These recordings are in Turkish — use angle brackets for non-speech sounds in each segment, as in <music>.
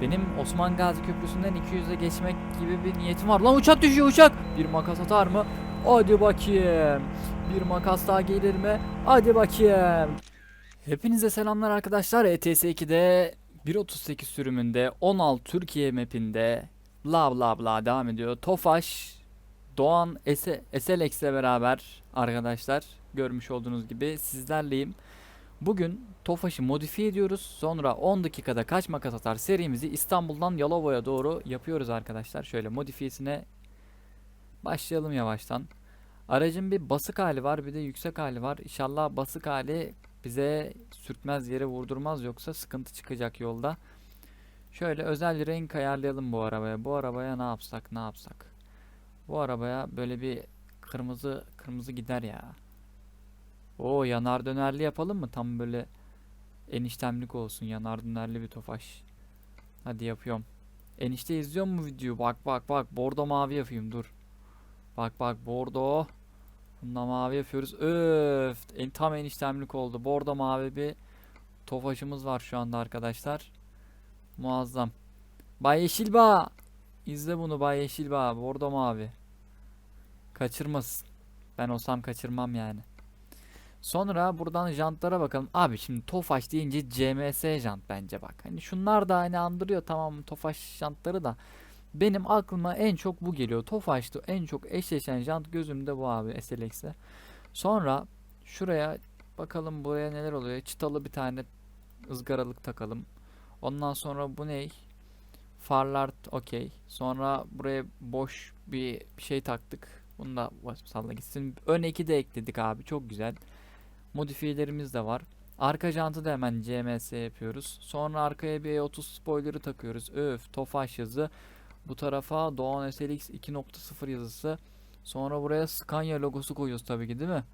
Benim Osman Gazi Köprüsü'nden 200'e geçmek gibi bir niyetim var. Lan uçak düşüyor uçak. Bir makas atar mı? Hadi bakayım. Bir makas daha gelir mi? Hadi bakayım. Hepinize selamlar arkadaşlar. ETS 2'de 1.38 sürümünde 16 Türkiye mapinde bla bla bla devam ediyor. Tofaş, Doğan, Ese, SLX ile beraber arkadaşlar görmüş olduğunuz gibi sizlerleyim. Bugün Tofaş'ı modifiye ediyoruz. Sonra 10 dakikada kaç makas atar serimizi İstanbul'dan Yalova'ya doğru yapıyoruz arkadaşlar. Şöyle modifiyesine başlayalım yavaştan. Aracın bir basık hali var bir de yüksek hali var. İnşallah basık hali bize sürtmez yere vurdurmaz yoksa sıkıntı çıkacak yolda. Şöyle özel renk ayarlayalım bu arabaya. Bu arabaya ne yapsak ne yapsak. Bu arabaya böyle bir kırmızı kırmızı gider ya. O yanar dönerli yapalım mı? Tam böyle eniştemlik olsun yanar dönerli bir tofaş. Hadi yapıyorum. Enişte izliyor mu videoyu? Bak bak bak bordo mavi yapayım dur. Bak bak bordo. Bunda mavi yapıyoruz. Öf, en, tam eniştemlik oldu. Bordo mavi bir tofaşımız var şu anda arkadaşlar. Muazzam. Bay Yeşilbağ. İzle bunu Bay Yeşilbağ. Bordo mavi. Kaçırmasın. Ben olsam kaçırmam yani. Sonra buradan jantlara bakalım. Abi şimdi Tofaş deyince CMS jant bence bak. Hani şunlar da hani andırıyor tamam Tofaş jantları da. Benim aklıma en çok bu geliyor. Tofaş'ta en çok eşleşen jant gözümde bu abi SLX'e. Sonra şuraya bakalım buraya neler oluyor. Çıtalı bir tane ızgaralık takalım. Ondan sonra bu ne? Farlar okey. Sonra buraya boş bir şey taktık. Bunu da salla gitsin. Ön eki de ekledik abi. Çok güzel. Modifiyelerimiz de var. Arka jantı da hemen CMS yapıyoruz. Sonra arkaya bir E30 spoiler'ı takıyoruz. Öf, Tofaş yazı. Bu tarafa Doğan SLX 2.0 yazısı. Sonra buraya Scania logosu koyuyoruz tabii ki değil mi?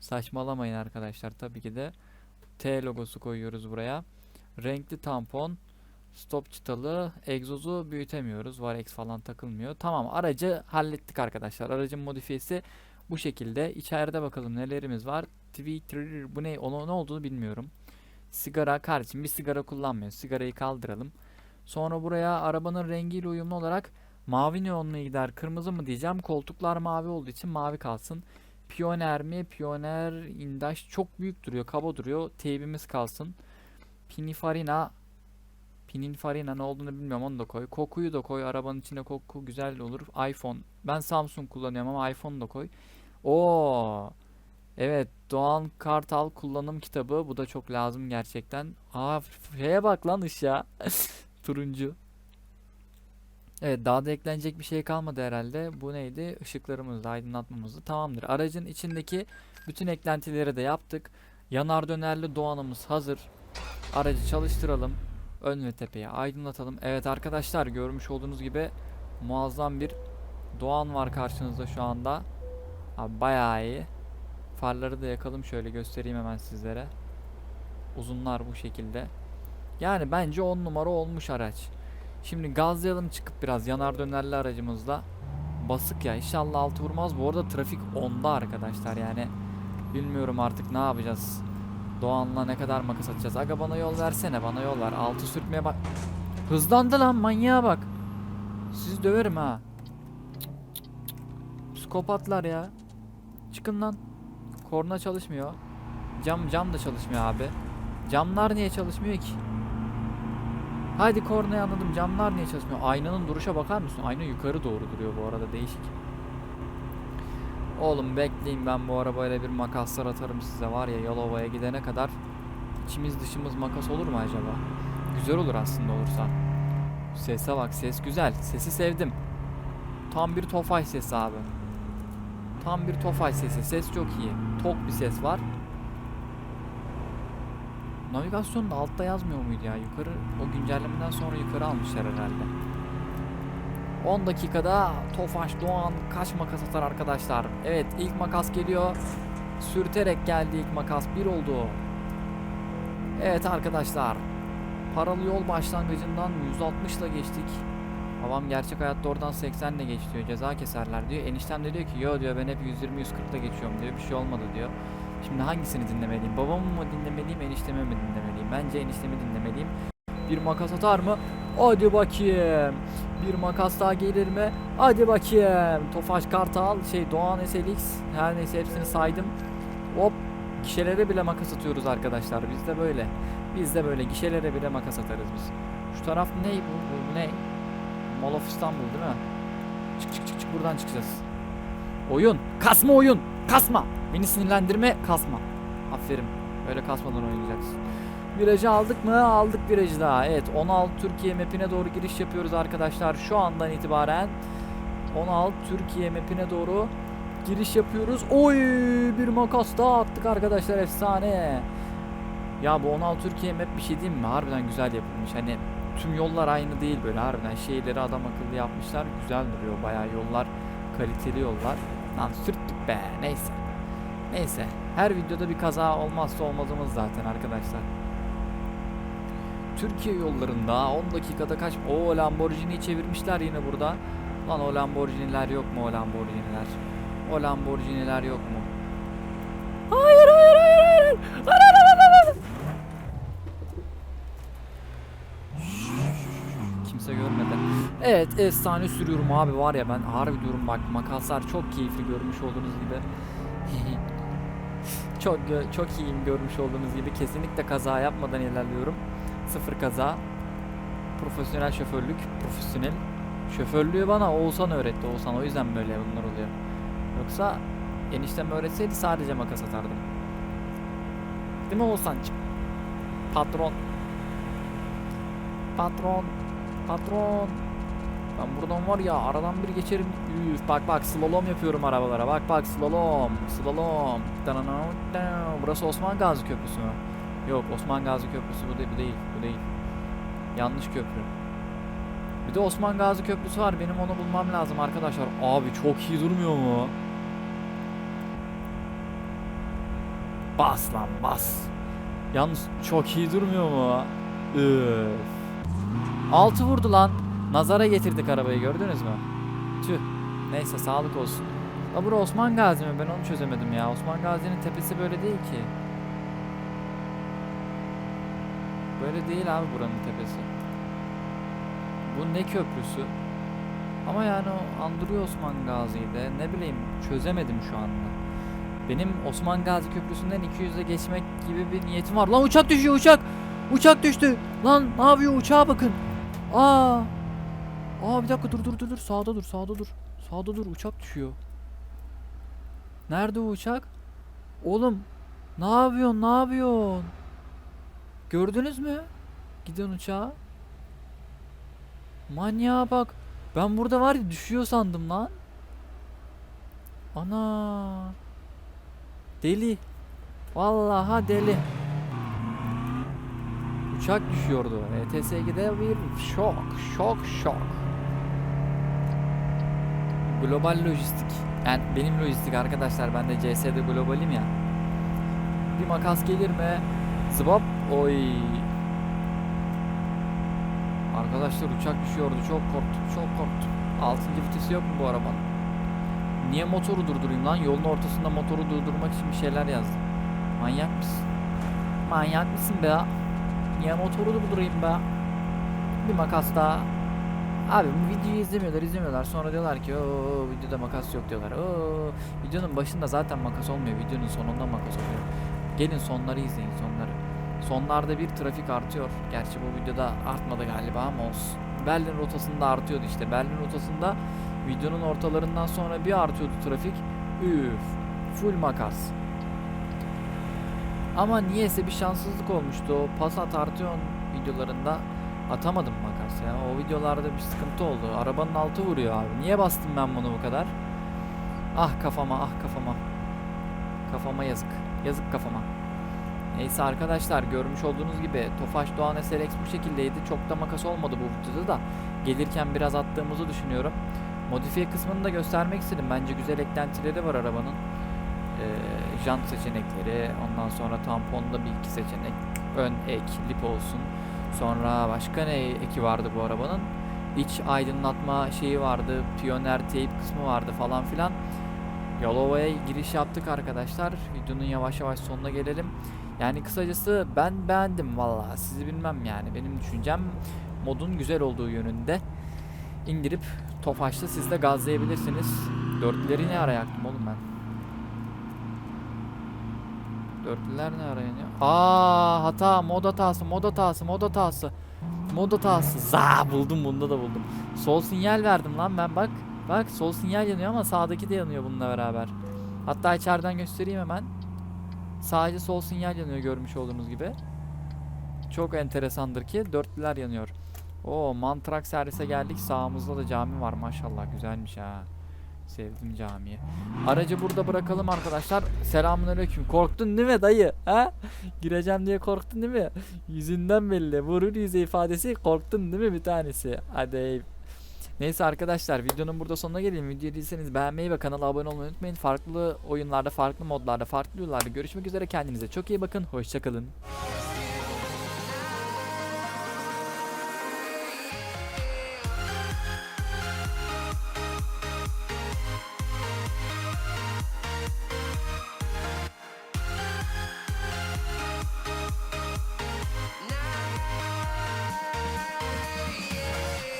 Saçmalamayın arkadaşlar tabii ki de. T logosu koyuyoruz buraya. Renkli tampon. Stop çıtalı. Egzozu büyütemiyoruz. Var X falan takılmıyor. Tamam aracı hallettik arkadaşlar. Aracın modifiyesi bu şekilde. İçeride bakalım nelerimiz var. Twitter bu ne? Onun ne olduğunu bilmiyorum. Sigara kardeşim bir sigara kullanmıyor. Sigarayı kaldıralım. Sonra buraya arabanın rengiyle uyumlu olarak mavi neon mu gider, kırmızı mı diyeceğim. Koltuklar mavi olduğu için mavi kalsın. Pioneer mi? Pioneer Indaş çok büyük duruyor, kaba duruyor. Teybimiz kalsın. Pininfarina Pininfarina ne olduğunu bilmiyorum onu da koy. Kokuyu da koy. Arabanın içinde koku güzel olur. iPhone. Ben Samsung kullanıyorum ama iPhone da koy. Oo. Evet, Doğan Kartal kullanım kitabı. Bu da çok lazım gerçekten. Aa, şeye bak lan ışığa. <laughs> Turuncu. Evet, daha da eklenecek bir şey kalmadı herhalde. Bu neydi? Işıklarımızı, aydınlatmamızı. Tamamdır. Aracın içindeki bütün eklentileri de yaptık. Yanar dönerli Doğan'ımız hazır. Aracı çalıştıralım. Ön ve tepeye aydınlatalım. Evet arkadaşlar görmüş olduğunuz gibi muazzam bir Doğan var karşınızda şu anda. Abi bayağı iyi. Farları da yakalım şöyle göstereyim hemen sizlere. Uzunlar bu şekilde. Yani bence 10 numara olmuş araç. Şimdi gazlayalım çıkıp biraz yanar dönerli aracımızla. Basık ya inşallah altı vurmaz. Bu arada trafik 10'da arkadaşlar yani. Bilmiyorum artık ne yapacağız. Doğan'la ne kadar makas atacağız. Aga bana yol versene bana yol ver. Altı sürtmeye bak. Hızlandı lan manyağa bak. Sizi döverim ha. Psikopatlar ya. Çıkın lan. Korna çalışmıyor. Cam cam da çalışmıyor abi. Camlar niye çalışmıyor ki? Haydi kornayı anladım. Camlar niye çalışmıyor? Aynanın duruşa bakar mısın? Ayna yukarı doğru duruyor bu arada değişik. Oğlum bekleyin ben bu arabayla bir makaslar atarım size var ya Yalova'ya gidene kadar içimiz dışımız makas olur mu acaba? Güzel olur aslında olursa. Sese bak ses güzel. Sesi sevdim. Tam bir Tofaş sesi abi. Tam bir Tofaş sesi. Ses çok iyi. Tok bir ses var. Navigasyonda altta yazmıyor muydu ya? Yukarı o güncellemeden sonra yukarı almışlar herhalde. 10 dakikada Tofaş Doğan kaç makas atar arkadaşlar? Evet ilk makas geliyor. Sürterek geldi ilk makas. Bir oldu. Evet arkadaşlar. Paralı yol başlangıcından 160 ile geçtik. Babam gerçek hayatta oradan 80 ile geç diyor. Ceza keserler diyor. Eniştem de diyor ki yo diyor ben hep 120-140 ile geçiyorum diyor. Bir şey olmadı diyor. Şimdi hangisini dinlemeliyim? Babamı mı dinlemeliyim, eniştemi mi dinlemeliyim? Bence eniştemi dinlemeliyim. Bir makas atar mı? Hadi bakayım. Bir makas daha gelir mi? Hadi bakayım. Tofaş Kartal, şey Doğan SLX. Her neyse hepsini saydım. Hop. Gişelere bile makas atıyoruz arkadaşlar. Biz de böyle. Biz de böyle gişelere bile makas atarız biz. Şu taraf ne? Bu, bu ne? Mall of İstanbul değil mi? Çık çık çık çık buradan çıkacağız. Oyun. Kasma oyun. Kasma. Beni sinirlendirme. Kasma. Aferin. Böyle kasmadan oynayacaksın. Virajı aldık mı? Aldık virajı daha. Evet 16 Türkiye mapine doğru giriş yapıyoruz arkadaşlar. Şu andan itibaren 16 Türkiye mapine doğru giriş yapıyoruz. Oy bir makas daha attık arkadaşlar efsane. Ya bu 16 Türkiye map bir şey değil mi? Harbiden güzel yapılmış. Hani tüm yollar aynı değil böyle harbiden şeyleri adam akıllı yapmışlar. Güzel duruyor bayağı yollar kaliteli yollar. Lan sürttük be neyse. Neyse her videoda bir kaza olmazsa olmazımız zaten arkadaşlar. Türkiye yollarında 10 dakikada kaç... O Lamborghini'yi çevirmişler yine burada. Lan o Lamborghini'ler yok mu o Lamborghini'ler? O Lamborghini'ler yok mu? Hayır hayır hayır hayır. Hayır Evet efsane sürüyorum abi var ya ben harbi diyorum bak makaslar çok keyifli görmüş olduğunuz gibi. <laughs> çok çok iyiyim görmüş olduğunuz gibi kesinlikle kaza yapmadan ilerliyorum. Sıfır kaza. Profesyonel şoförlük, profesyonel. Şoförlüğü bana Oğuzhan öğretti. Oğuzhan o yüzden böyle bunlar oluyor. Yoksa eniştem öğretseydi sadece makas atardım. Değil mi Oğuzhan'cığım? Patron. Patron. Patron. Ben buradan var ya aradan bir geçerim. Üf, bak bak slalom yapıyorum arabalara. Bak bak slalom. Slalom. Burası Osman Gazi Köprüsü mü? Yok Osman Gazi Köprüsü bu değil, bu değil, bu değil. Yanlış köprü. Bir de Osman Gazi Köprüsü var. Benim onu bulmam lazım arkadaşlar. Abi çok iyi durmuyor mu? Bas lan bas. Yalnız çok iyi durmuyor mu? Üf. Altı vurdu lan. Nazara getirdik arabayı gördünüz mü? Tüh. Neyse sağlık olsun. La bura Osman Gazi mi? Ben onu çözemedim ya. Osman Gazi'nin tepesi böyle değil ki. Böyle değil abi buranın tepesi. Bu ne köprüsü? Ama yani o andırıyor Osman Gazi'yi de. Ne bileyim çözemedim şu anda. Benim Osman Gazi Köprüsü'nden 200'e geçmek gibi bir niyetim var. Lan uçak düşüyor uçak. Uçak düştü. Lan ne yapıyor uçağa bakın. Aa. Aa bir dakika dur dur dur dur. Sağda dur sağda dur. Sağda dur uçak düşüyor. Nerede o uçak? Oğlum ne yapıyorsun ne yapıyorsun? Gördünüz mü? Giden uçağı. Manyağa bak. Ben burada var ya düşüyor sandım lan. Ana. Deli. Vallahi deli. Uçak düşüyordu. ETSG'de bir şok, şok, şok. Global lojistik. Yani benim lojistik arkadaşlar. Ben de CS'de globalim ya. Bir makas gelir mi? Zıbap. Oy. Arkadaşlar uçak düşüyordu. Çok korktum. Çok korktum. Altıncı vitesi yok mu bu arabanın? Niye motoru durdurayım lan? Yolun ortasında motoru durdurmak için bir şeyler yazdım. Manyak mısın? Manyak mısın be? Niye motoru durdurayım be? Bir makas daha. Abi bu videoyu izlemiyorlar izlemiyorlar sonra diyorlar ki o videoda makas yok diyorlar. Oo videonun başında zaten makas olmuyor videonun sonunda makas oluyor. Gelin sonları izleyin sonları. Sonlarda bir trafik artıyor. Gerçi bu videoda artmadı galiba ama olsun. Berlin rotasında artıyordu işte. Berlin rotasında videonun ortalarından sonra bir artıyordu trafik. Üf. Full makas. Ama niyeyse bir şanssızlık olmuştu. O Passat Arteon videolarında atamadım makas ya. O videolarda bir sıkıntı oldu. Arabanın altı vuruyor abi. Niye bastım ben bunu bu kadar? Ah kafama ah kafama. Kafama yazık. Yazık kafama. Neyse arkadaşlar görmüş olduğunuz gibi Tofaş Doğan SLX bu şekildeydi. Çok da makas olmadı bu videoda da. Gelirken biraz attığımızı düşünüyorum. Modifiye kısmını da göstermek istedim. Bence güzel eklentileri var arabanın. Ee, jant seçenekleri, ondan sonra tamponda bir iki seçenek. Ön ek, lip olsun. Sonra başka ne eki vardı bu arabanın? İç aydınlatma şeyi vardı. Piyoner teyp kısmı vardı falan filan. Yalova'ya giriş yaptık arkadaşlar. Videonun yavaş yavaş sonuna gelelim. Yani kısacası ben beğendim valla. Sizi bilmem yani. Benim düşüncem modun güzel olduğu yönünde. İndirip Tofaş'ta siz de gazlayabilirsiniz. Dörtlüleri ne ara yaktım oğlum ben? Dörtlüler ne ara yanıyor? Aa hata mod hatası mod hatası mod hatası. Mod hatası. Za buldum bunda da buldum. Sol sinyal verdim lan ben bak. Bak sol sinyal yanıyor ama sağdaki de yanıyor bununla beraber. Hatta içeriden göstereyim hemen. Sadece sol sinyal yanıyor görmüş olduğunuz gibi. Çok enteresandır ki dörtlüler yanıyor. Oo mantrak servise geldik. Sağımızda da cami var maşallah güzelmiş ha. Sevdim camiyi. Aracı burada bırakalım arkadaşlar. Selamünaleyküm. Korktun değil mi dayı? Ha? Gireceğim diye korktun değil mi? Yüzünden belli. Vurur yüzü ifadesi. Korktun değil mi bir tanesi? Hadi. Neyse arkadaşlar videonun burada sonuna gelelim. Videoyu değilseniz beğenmeyi ve kanala abone olmayı unutmayın. Farklı oyunlarda, farklı modlarda, farklı yollarda görüşmek üzere. Kendinize çok iyi bakın. Hoşçakalın.